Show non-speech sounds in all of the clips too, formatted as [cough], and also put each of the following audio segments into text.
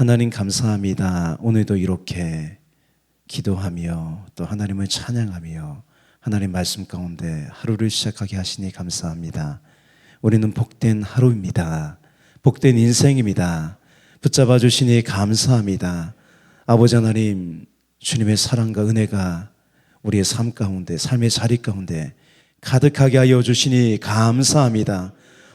하나님 감사합니다. 오늘도 이렇게 기도하며 또 하나님을 찬양하며 하나님 말씀 가운데 하루를 시작하게 하시니 감사합니다. 우리는 복된 하루입니다. 복된 인생입니다. 붙잡아 주시니 감사합니다. 아버지 하나님, 주님의 사랑과 은혜가 우리의 삶 가운데, 삶의 자리 가운데 가득하게 하여 주시니 감사합니다.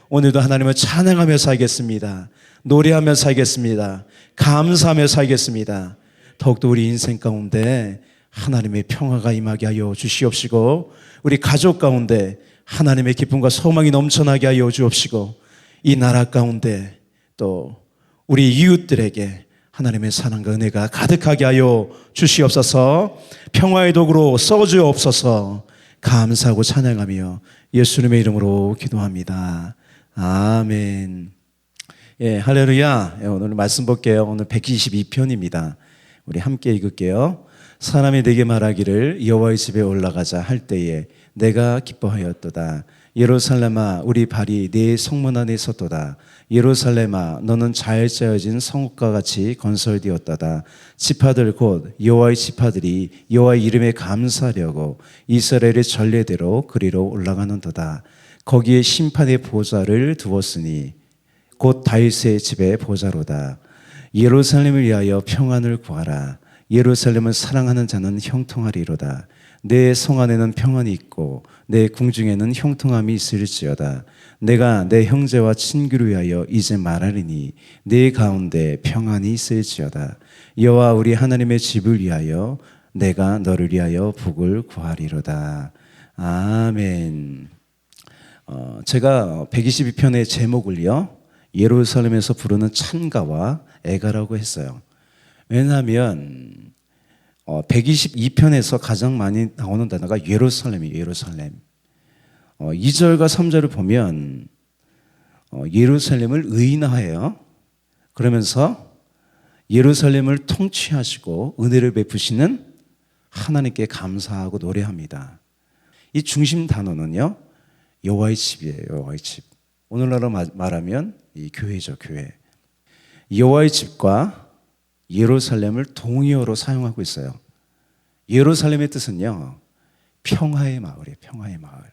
오늘도 하나님을 찬양하며 살겠습니다. 노래하며 살겠습니다. 감사하며 살겠습니다. 더욱더 우리 인생 가운데 하나님의 평화가 임하게 하여 주시옵시고 우리 가족 가운데 하나님의 기쁨과 소망이 넘쳐나게 하여 주옵시고 이 나라 가운데 또 우리 이웃들에게 하나님의 사랑과 은혜가 가득하게 하여 주시옵소서 평화의 도구로 써주옵소서 감사하고 찬양하며 예수님의 이름으로 기도합니다. 아멘. 예, 할렐루야. 예, 오늘 말씀 볼게요. 오늘 122편입니다. 우리 함께 읽을게요. 사람이 내게 말하기를 여호와의 집에 올라가자 할 때에 내가 기뻐하였도다. 예루살렘아 우리 발이 네 성문 안에 섰도다. 예루살렘아 너는 잘 짜여진 성읍과 같이 건설되었다다. 지파들 곧 여호와의 지파들이 여호와의 이름에 감사하려고 이스라엘의 전례대로 그리로 올라가는도다. 거기에 심판의 보좌를 두었으니 곧 다윗의 집의 보좌로다. 예루살렘을 위하여 평안을 구하라. 예루살렘을 사랑하는 자는 형통하리로다. 내 성 안에는 평안이 있고 내 궁중에는 형통함이 있을지어다. 내가 내 형제와 친구를 위하여 이제 말하리니 내 가운데 평안이 있을지어다. 여호와 우리 하나님의 집을 위하여 내가 너를 위하여 복을 구하리로다. 아멘. 어, 제가 122편의 제목을요. 예루살렘에서 부르는 찬가와 애가라고 했어요. 왜냐하면 어, 122편에서 가장 많이 나오는 단어가 예루살렘이에요. 예루살렘. 어, 2절과 3절을 보면 어, 예루살렘을 의인화해요. 그러면서 예루살렘을 통치하시고 은혜를 베푸시는 하나님께 감사하고 노래합니다. 이 중심 단어는요. 여호와의 집이에요. 여호와의 집. 오늘날로 말하면 이 교회죠, 교회. 여호와의 집과 예루살렘을 동의어로 사용하고 있어요. 예루살렘의 뜻은요. 평화의 마을이에요. 평화의 마을.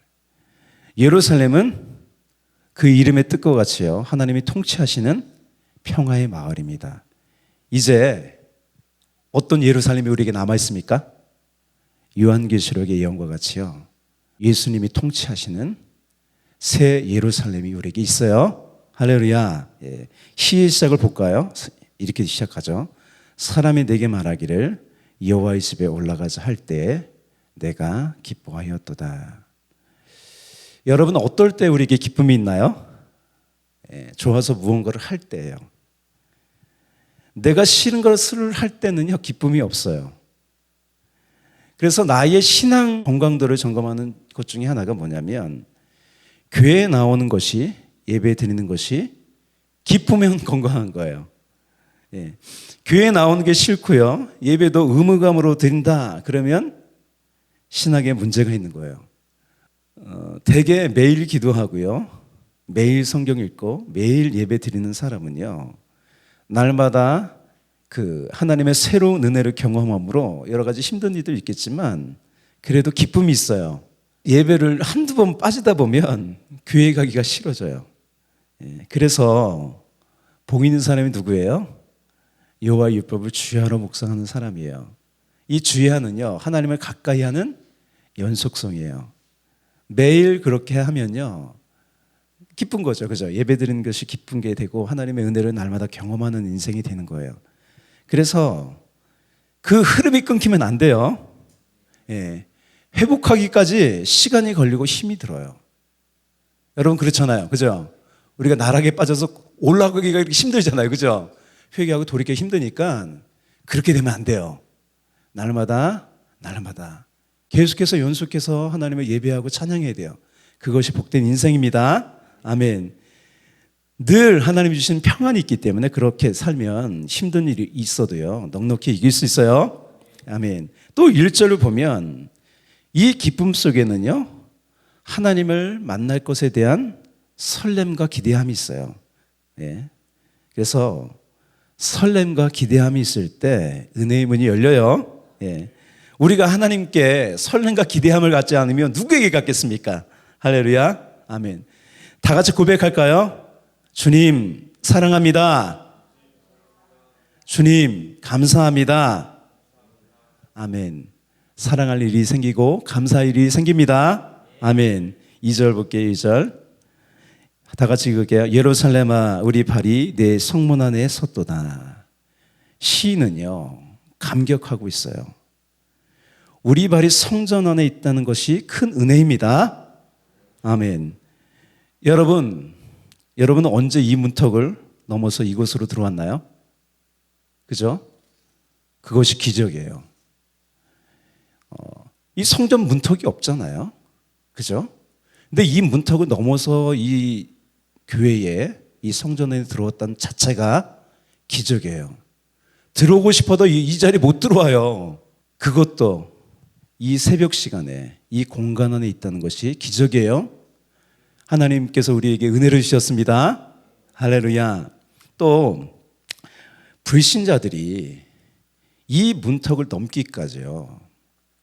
예루살렘은 그 이름의 뜻과 같이요. 하나님이 통치하시는 평화의 마을입니다. 이제 어떤 예루살렘이 우리에게 남아 있습니까? 요한계시록의 예언과 같이요. 예수님이 통치하시는 새 예루살렘이 우리에게 있어요. 할렐루야. 예. 시의 시작을 볼까요? 이렇게 시작하죠. 사람이 내게 말하기를 여호와의 집에 올라가자 할때 내가 기뻐하였도다. 여러분 어떨 때 우리에게 기쁨이 있나요? 예, 좋아서 무언가를 할 때예요. 내가 싫은 것을 할 때는요 기쁨이 없어요. 그래서 나의 신앙 건강도를 점검하는 것 중에 하나가 뭐냐면 교회에 나오는 것이 예배 드리는 것이 기쁘면 [laughs] 건강한 거예요. 예. 교회 나오는 게 싫고요. 예배도 의무감으로 드린다. 그러면 신학에 문제가 있는 거예요. 어, 대개 매일 기도하고요. 매일 성경 읽고 매일 예배 드리는 사람은요. 날마다 그 하나님의 새로운 은혜를 경험함으로 여러 가지 힘든 일도 있겠지만 그래도 기쁨이 있어요. 예배를 한두 번 빠지다 보면 교회 가기가 싫어져요. 예, 그래서 복 있는 사람이 누구예요? 여호와 율법을 주야로 묵상하는 사람이에요. 이 주야는요 하나님을 가까이 하는 연속성이에요. 매일 그렇게 하면요 기쁜 거죠, 그죠? 예배 드리는 것이 기쁜 게 되고 하나님의 은혜를 날마다 경험하는 인생이 되는 거예요. 그래서 그 흐름이 끊기면 안 돼요. 예. 회복하기까지 시간이 걸리고 힘이 들어요. 여러분 그렇잖아요. 그죠? 우리가 나락에 빠져서 올라가기가 힘들잖아요. 그죠? 회개하고 돌이키기 힘드니까 그렇게 되면 안 돼요. 날마다 날마다 계속해서 연속해서 하나님을 예배하고 찬양해야 돼요. 그것이 복된 인생입니다. 아멘. 늘 하나님이 주신 평안이 있기 때문에 그렇게 살면 힘든 일이 있어도요. 넉넉히 이길 수 있어요. 아멘. 또 1절을 보면 이 기쁨 속에는요. 하나님을 만날 것에 대한 설렘과 기대함이 있어요. 예. 그래서 설렘과 기대함이 있을 때 은혜의 문이 열려요. 예. 우리가 하나님께 설렘과 기대함을 갖지 않으면 누구에게 갖겠습니까? 할렐루야. 아멘. 다 같이 고백할까요? 주님, 사랑합니다. 주님, 감사합니다. 아멘. 사랑할 일이 생기고 감사할 일이 생깁니다. 아멘. 2절 볼게요, 2절. 다 같이 읽을게요. 예루살렘아, 우리 발이 내 성문 안에 섰도다. 시인은요, 감격하고 있어요. 우리 발이 성전 안에 있다는 것이 큰 은혜입니다. 아멘. 여러분, 여러분은 언제 이 문턱을 넘어서 이곳으로 들어왔나요? 그죠? 그것이 기적이에요. 어, 이 성전 문턱이 없잖아요. 그죠? 근데 이 문턱을 넘어서 이 교회에 이 성전에 들어왔다는 자체가 기적이에요. 들어오고 싶어도 이, 이 자리 못 들어와요. 그것도 이 새벽 시간에 이 공간 안에 있다는 것이 기적이에요. 하나님께서 우리에게 은혜를 주셨습니다. 할렐루야. 또 불신자들이 이 문턱을 넘기까지요.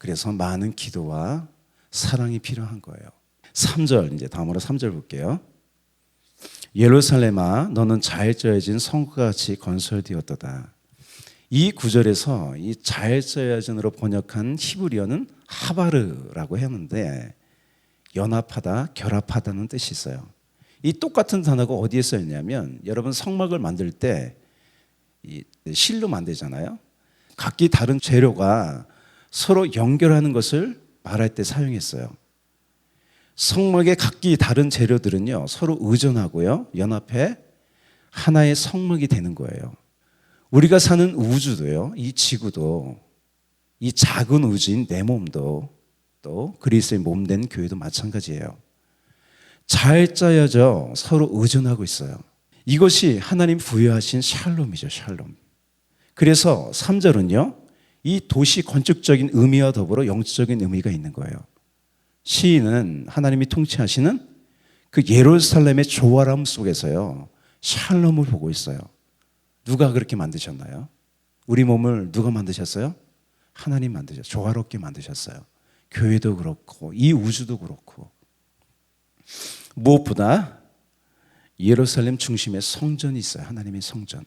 그래서 많은 기도와 사랑이 필요한 거예요. 3절 이제 다음으로 3절 볼게요. 예루살렘아 너는 잘 쪄여진 성과 같이 건설되었도다. 이 구절에서 이 잘 쪄여진으로 번역한 히브리어는 하바르라고 했는데 연합하다, 결합하다는 뜻이 있어요. 이 똑같은 단어가 어디에 써 있냐면 여러분 성막을 만들 때이 실로 만들잖아요. 각기 다른 재료가 서로 연결하는 것을 말할 때 사용했어요. 성막의 각기 다른 재료들은요 서로 의존하고요 연합해 하나의 성막이 되는 거예요. 우리가 사는 우주도요 이 지구도 이 작은 우주인 내 몸도 또 그리스의 몸 된 교회도 마찬가지예요. 잘 짜여져 서로 의존하고 있어요. 이것이 하나님 부여하신 샬롬이죠, 샬롬. 그래서 3절은요, 이 도시 건축적인 의미와 더불어 영적인 의미가 있는 거예요. 시인은 하나님이 통치하시는 그 예루살렘의 조화람 속에서요, 샬롬을 보고 있어요. 누가 그렇게 만드셨나요? 우리 몸을 누가 만드셨어요? 하나님 만드셨어요. 조화롭게 만드셨어요. 교회도 그렇고, 이 우주도 그렇고. 무엇보다 예루살렘 중심에 성전이 있어요. 하나님의 성전.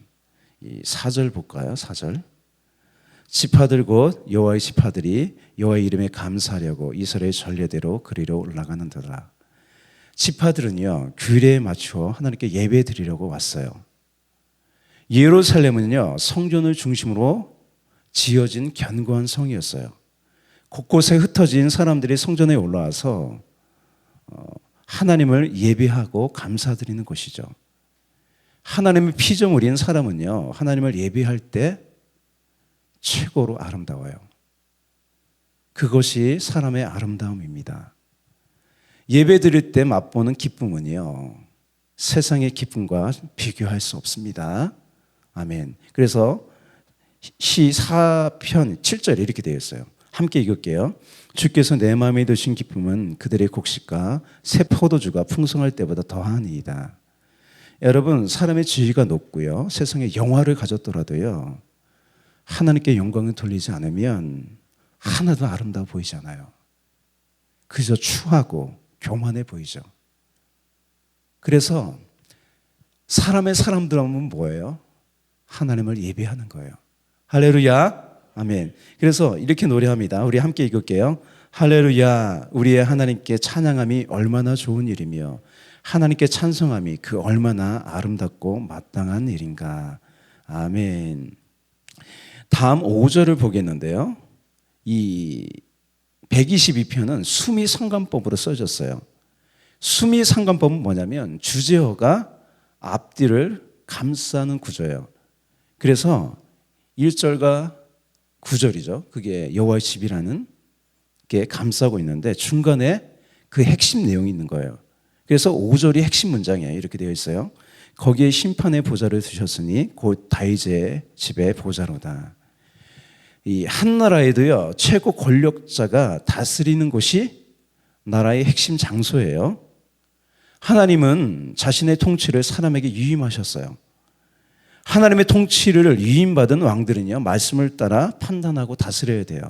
이 4절 볼까요? 4절. 지파들 곧 여호와의 지파들이 여호와의 이름에 감사하려고 이스라엘 전례대로 그리로 올라가는도다. 지파들은요 규례에 맞추어 하나님께 예배 드리려고 왔어요. 예루살렘은요 성전을 중심으로 지어진 견고한 성이었어요. 곳곳에 흩어진 사람들이 성전에 올라와서 어, 하나님을 예배하고 감사드리는 곳이죠. 하나님의 피조물인 사람은요, 하나님을 예배할 때 최고로 아름다워요. 그것이 사람의 아름다움입니다. 예배 드릴 때 맛보는 기쁨은요, 세상의 기쁨과 비교할 수 없습니다. 아멘. 그래서 시 4편 7절에 이렇게 되어 있어요. 함께 읽을게요. 주께서 내 마음에 드신 기쁨은 그들의 곡식과 새 포도주가 풍성할 때보다 더하니이다. 여러분 사람의 지위가 높고요 세상에 영화를 가졌더라도요 하나님께 영광을 돌리지 않으면 하나도 아름다워 보이지 않아요. 그저 추하고 교만해 보이죠. 그래서 사람의 사람들 하면 뭐예요? 하나님을 예배하는 거예요. 할렐루야. 아멘. 그래서 이렇게 노래합니다. 우리 함께 읽을게요. 할렐루야. 우리의 하나님께 찬양함이 얼마나 좋은 일이며 하나님께 찬송함이 그 얼마나 아름답고 마땅한 일인가. 아멘. 다음 5절을 보겠는데요. 이 122편은 수미 상관법으로 써졌어요. 수미 상관법은 뭐냐면 주제어가 앞뒤를 감싸는 구조예요. 그래서 1절과 9절이죠. 그게 여호와의 집이라는 게 감싸고 있는데 중간에 그 핵심 내용이 있는 거예요. 그래서 5절이 핵심 문장이에요. 이렇게 되어 있어요. 거기에 심판의 보좌를 두셨으니 곧 다이제의 집의 보좌로다. 이 한 나라에도요 최고 권력자가 다스리는 곳이 나라의 핵심 장소예요. 하나님은 자신의 통치를 사람에게 유임하셨어요. 하나님의 통치를 위임받은 왕들은요, 말씀을 따라 판단하고 다스려야 돼요.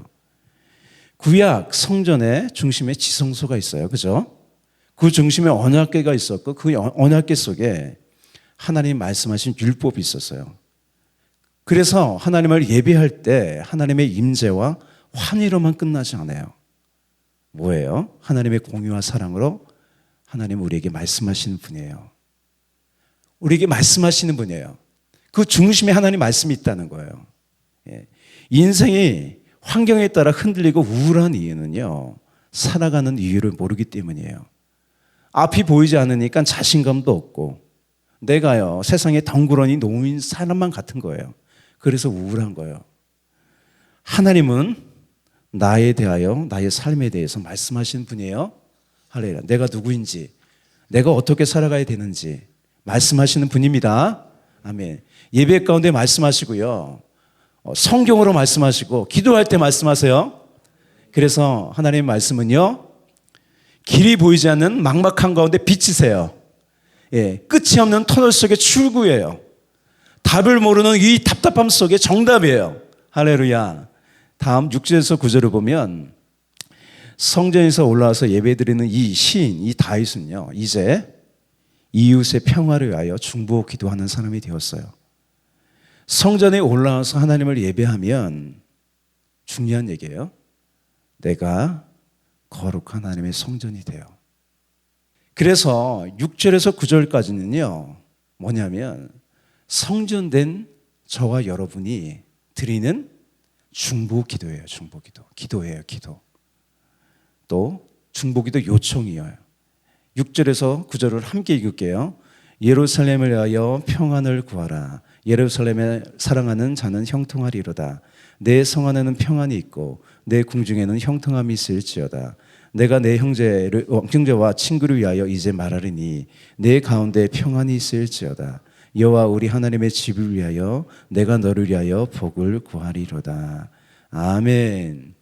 구약 성전의 중심에 지성소가 있어요. 그죠? 그 중심에 언약궤가 있었고 그 언약궤 속에 하나님 말씀하신 율법이 있었어요. 그래서 하나님을 예배할 때 하나님의 임재와 환희로만 끝나지 않아요. 뭐예요? 하나님의 공유와 사랑으로 하나님 우리에게 말씀하시는 분이에요. 우리에게 말씀하시는 분이에요. 그 중심에 하나님 말씀이 있다는 거예요. 예. 인생이 환경에 따라 흔들리고 우울한 이유는요, 살아가는 이유를 모르기 때문이에요. 앞이 보이지 않으니까 자신감도 없고, 내가요, 세상에 덩그러니 놓인 사람만 같은 거예요. 그래서 우울한 거예요. 하나님은 나에 대하여, 나의 삶에 대해서 말씀하시는 분이에요. 할렐루야. 내가 누구인지, 내가 어떻게 살아가야 되는지 말씀하시는 분입니다. 아멘. 예배 가운데 말씀하시고요. 어, 성경으로 말씀하시고 기도할 때 말씀하세요. 그래서 하나님의 말씀은요. 길이 보이지 않는 막막한 가운데 빛이세요. 예, 끝이 없는 터널 속의 출구예요. 답을 모르는 이 답답함 속에 정답이에요. 할렐루야. 다음 6절에서 9절을 보면 성전에서 올라와서 예배드리는 이 시인, 이 다윗은요, 이제 이웃의 평화를 위하여 중보 기도하는 사람이 되었어요. 성전에 올라와서 하나님을 예배하면 중요한 얘기예요. 내가 거룩한 하나님의 성전이 돼요. 그래서 6절에서 9절까지는요, 뭐냐면 성전된 저와 여러분이 드리는 중보 기도예요, 중보 기도. 기도예요, 기도. 또 중보 기도 요청이에요. 6절에서 9절을 함께 읽을게요. 예루살렘을 위하여 평안을 구하라. 예루살렘에 사랑하는 자는 형통하리로다. 내 성 안에는 평안이 있고 내 궁중에는 형통함이 있을지어다. 내가 내 형제를 어, 형제와 친구를 위하여 이제 말하리니 내 가운데 평안이 있을지어다. 여호와 우리 하나님의 집을 위하여 내가 너를 위하여 복을 구하리로다. 아멘.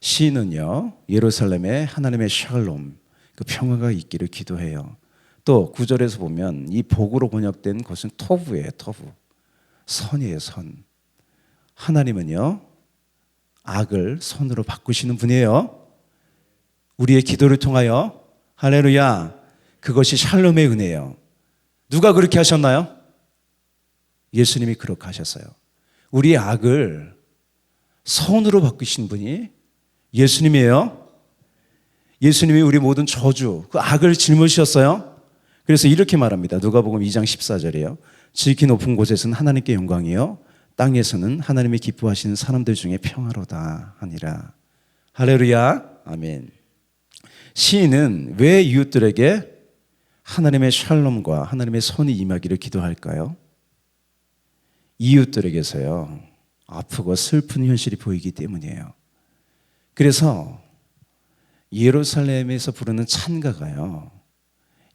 시는요 예루살렘에 하나님의 샬롬 그 평화가 있기를 기도해요. 또 구절에서 보면 이 복으로 번역된 것은 토부예요, 토부. 선이에요, 선. 하나님은요, 악을 선으로 바꾸시는 분이에요. 우리의 기도를 통하여, 할렐루야, 그것이 샬롬의 은혜예요. 누가 그렇게 하셨나요? 예수님이 그렇게 하셨어요. 우리의 악을 선으로 바꾸신 분이 예수님이에요. 예수님이 우리 모든 저주, 그 악을 짊으셨어요. 그래서 이렇게 말합니다. 누가복음 2장 14절이에요. 지극히 높은 곳에서는 하나님께 영광이요 땅에서는 하나님이 기뻐하시는 사람들 중에 평화로다 하니라. 할렐루야. 아멘. 시인은 왜 이웃들에게 하나님의 샬롬과 하나님의 선이 임하기를 기도할까요? 이웃들에게서요. 아프고 슬픈 현실이 보이기 때문이에요. 그래서 예루살렘에서 부르는 찬가가요.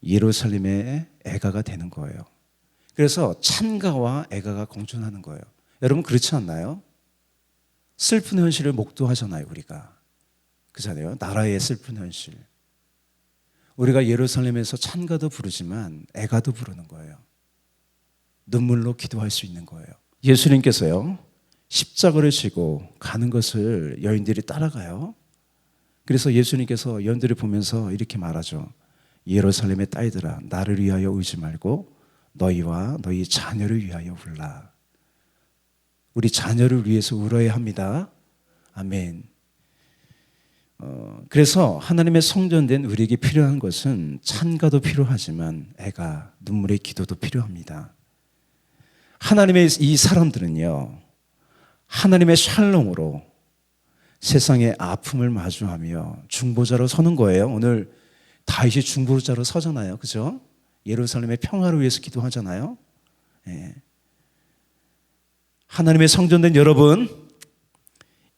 예루살렘의 애가가 되는 거예요. 그래서 찬가와 애가가 공존하는 거예요. 여러분 그렇지 않나요? 슬픈 현실을 목도하잖아요, 우리가. 그잖아요. 나라의 슬픈 현실. 우리가 예루살렘에서 찬가도 부르지만 애가도 부르는 거예요. 눈물로 기도할 수 있는 거예요. 예수님께서요. 십자가를 지고 가는 것을 여인들이 따라가요. 그래서 예수님께서 여인들을 보면서 이렇게 말하죠. 예루살렘의 딸들아 나를 위하여 울지 말고 너희와 너희 자녀를 위하여 울라. 우리 자녀를 위해서 울어야 합니다. 아멘. 어, 그래서 하나님의 성전된 우리에게 필요한 것은 찬가도 필요하지만 애가 눈물의 기도도 필요합니다. 하나님의 이 사람들은요, 하나님의 샬롬으로 세상의 아픔을 마주하며 중보자로 서는 거예요. 오늘 다윗이 중보자로 서잖아요. 그죠? 예루살렘의 평화를 위해서 기도하잖아요. 예. 하나님의 성전된 여러분,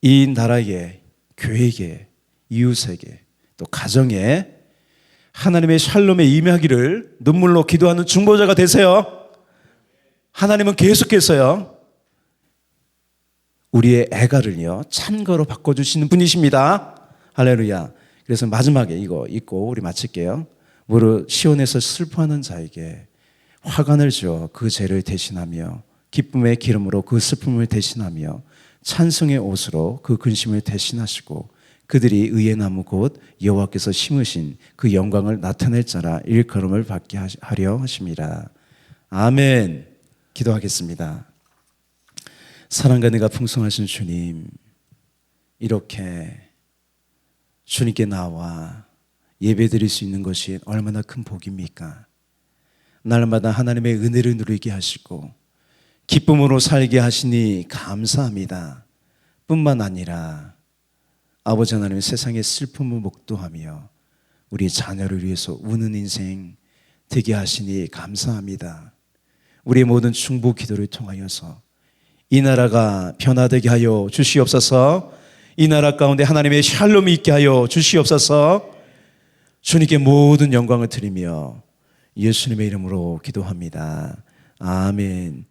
이 나라에, 교회에, 이웃에게, 또 가정에 하나님의 샬롬에 임하기를 눈물로 기도하는 중보자가 되세요. 하나님은 계속해서요. 우리의 애가를요, 찬거로 바꿔 주시는 분이십니다. 할렐루야. 그래서 마지막에 이거 읽고 우리 마칠게요. 무릇 시온에서 슬퍼하는 자에게 화관을 주어 그 죄를 대신하며 기쁨의 기름으로 그 슬픔을 대신하며 찬송의 옷으로 그 근심을 대신하시고 그들이 의의 나무 곧 여호와께서 심으신 그 영광을 나타낼 자라 일컬음을 받게 하려 하심이라. 아멘. 기도하겠습니다. 사랑과 내가 풍성하신 주님, 이렇게 주님께 나와 예배 드릴 수 있는 것이 얼마나 큰 복입니까? 날마다 하나님의 은혜를 누리게 하시고 기쁨으로 살게 하시니 감사합니다. 뿐만 아니라 아버지 하나님 세상의 슬픔을 목도하며 우리 자녀를 위해서 우는 인생 되게 하시니 감사합니다. 우리의 모든 충복 기도를 통하여서 이 나라가 변화되게 하여 주시옵소서. 이 나라 가운데 하나님의 샬롬이 있게 하여 주시옵소서. 주님께 모든 영광을 드리며 예수님의 이름으로 기도합니다. 아멘.